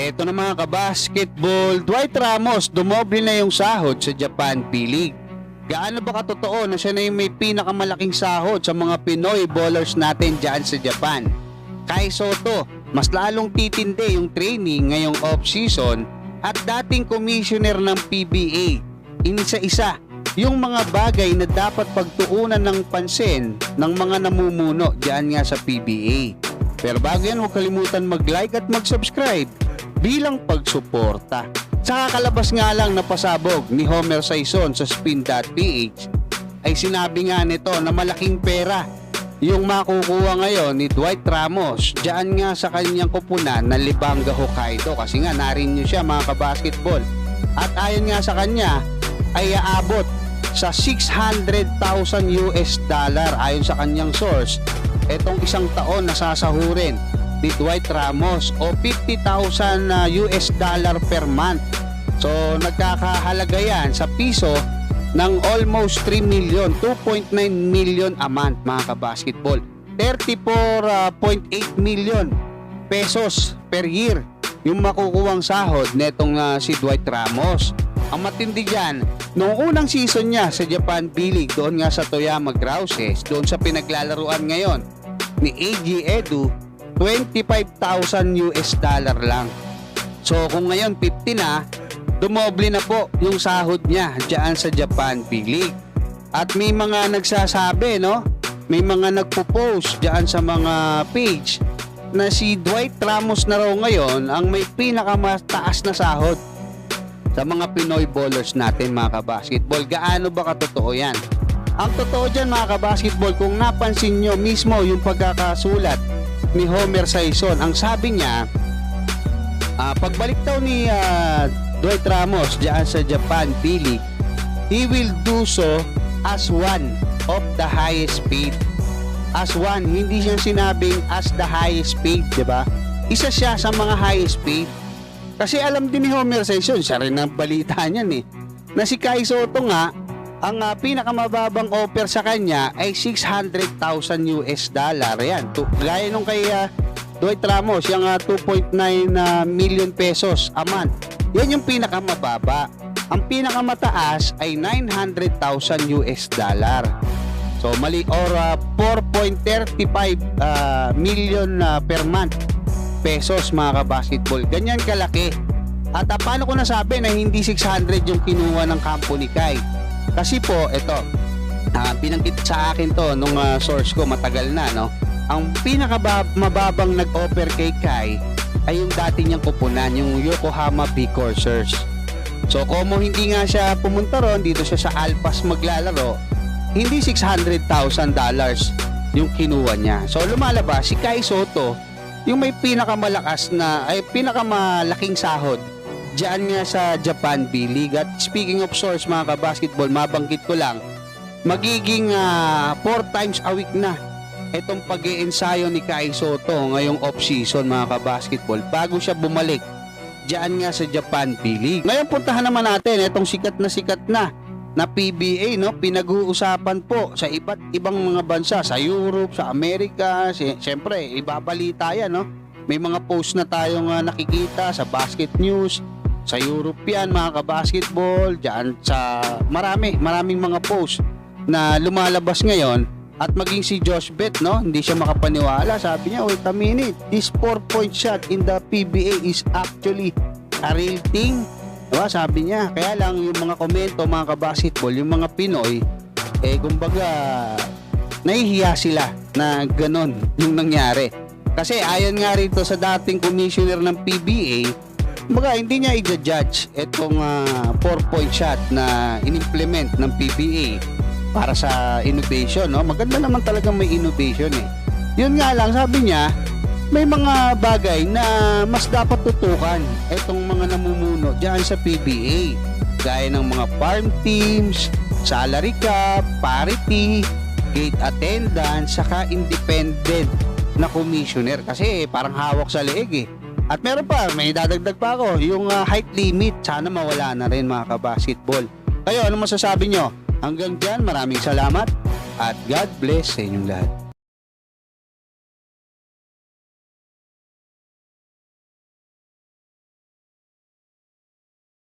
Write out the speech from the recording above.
Eto na mga kabasketball, Dwight Ramos dumoble na yung sahod sa Japan P-League. Gaano ba katotoo na siya na yung may pinakamalaking sahod sa mga Pinoy bowlers natin dyan sa Japan? Kai Soto, mas lalong titindi yung training ngayong off-season at dating commissioner ng PBA. Inisa-isa yung mga bagay na dapat pagtuunan ng pansin ng mga namumuno dyan nga sa PBA. Pero bago yan, huwag kalimutan mag-like at mag-subscribe bilang pagsuporta. Sa kakalabas nga lang na pasabog ni Homer Saison sa spin.ph ay sinabi nga nito na malaking pera yung makukuha ngayon ni Dwight Ramos dyan nga sa kanyang kupunan na Libanga Hokkaido. Kasi nga narin niyo siya mga kabasketball. At ayon nga sa kanya ay aabot sa 600,000 US dollar ayon sa kanyang source etong isang taon na sasahurin ni Dwight Ramos o 50,000 na US dollar per month. So nagkakahalaga yan sa piso ng almost 3 million, 2.9 million a month mga kabasketball. 34.8 million pesos per year yung makukuwang sahod netong ah, si Dwight Ramos. Ang matindi dyan, noong unang season niya sa Japan B-League, doon nga sa Toyama Grouses, doon sa pinaglalaruan ngayon ni AG Edu, 25,000 US dollar lang. So kung ngayon 50 na, dumoble na po yung sahod niya diyan sa Japan B-League. At may mga nagsasabi, no? May mga nagpo-post diyan sa mga page na si Dwight Ramos na raw ngayon ang may pinakamataas na sahod sa mga Pinoy bowlers natin mga kabasketball. Gaano ba katotoo yan? Ang totoo dyan mga kabasketball, kung napansin nyo mismo yung pagkakasulat ni Homer Saison, ang sabi niya, ah, pagbalik daw ni ah, Dwight Ramos dyan sa Japan B-League, he will do so as one of the highest paid. As one, hindi siya sinabing as the highest paid, di ba? Isa siya sa mga highest paid. Kasi alam din ni Homer Saison, siya rin ang balita niyan eh, na si Kai Soto nga, ang ah, pinakamababang offer sa kanya ay 600,000 US dollar. Yan, to, gaya nung kay ah, Dwight Ramos, yung ah, 2.9 na million pesos a month. Yan yung pinakamababa. Ang pinakamataas ay 900,000 US dollar. So mali or ah, 4.35 ah, million ah, per month pesos mga kabasketball. Ganyan kalaki. At ah, paano ko nasabi na hindi 600 yung kinuha ng ni Kai? Kasi po, ito, ah, binanggit sa akin to nung ah, source ko matagal na, no? Ang pinakamababang nag-offer kay Kai ay yung dati niyang kupunan, yung Yokohama B Coursers. So, como hindi nga siya pumunta ron, dito siya sa Alpas maglalaro, hindi 600,000 dollars yung kinuha niya. So, lumalabas si Kai Soto, yung may pinakamalakas na, ay pinakamalaking sahod Diyan nga sa Japan B-League. At speaking of source mga kabasketball, mabanggit ko lang, magiging 4 times a week na itong pag ensayo ni Kai Soto ngayong off-season mga kabasketball bago siya bumalik diyan nga sa Japan B-League. Ngayon puntahan naman natin itong sikat na sikat na na PBA no pinag-uusapan po sa iba't ibang mga bansa sa Europe, sa Amerika, si, siyempre ibabalita yan no. May mga post na tayong ah, nakikita sa Basket News, sa European mga kabasketball, diyan sa marami, maraming mga post na lumalabas ngayon at maging si Josh Bet, no? Hindi siya makapaniwala. Sabi niya, wait a minute, this 4-point shot in the PBA is actually a real thing. Diba? Sabi niya. Kaya lang yung mga komento, mga kabasketball, yung mga Pinoy, eh, kumbaga, nahihiya sila na ganon yung nangyari. Kasi ayon nga rito sa dating commissioner ng PBA, Baga, hindi niya i-judge itong 4-point shot na in-implement ng PBA para sa innovation, no? Maganda naman talaga may innovation eh. Yun nga lang, sabi niya, may mga bagay na mas dapat tutukan itong mga namumuno diyan sa PBA. Gaya ng mga farm teams, salary cap, parity, gate attendance, saka independent na commissioner. Kasi parang hawak sa leeg eh. At meron pa, may dadagdag pa ako, yung uh, height limit, sana mawala na rin mga kabasketball. Kayo, ano masasabi nyo? Hanggang dyan, maraming salamat at God bless sa inyong lahat.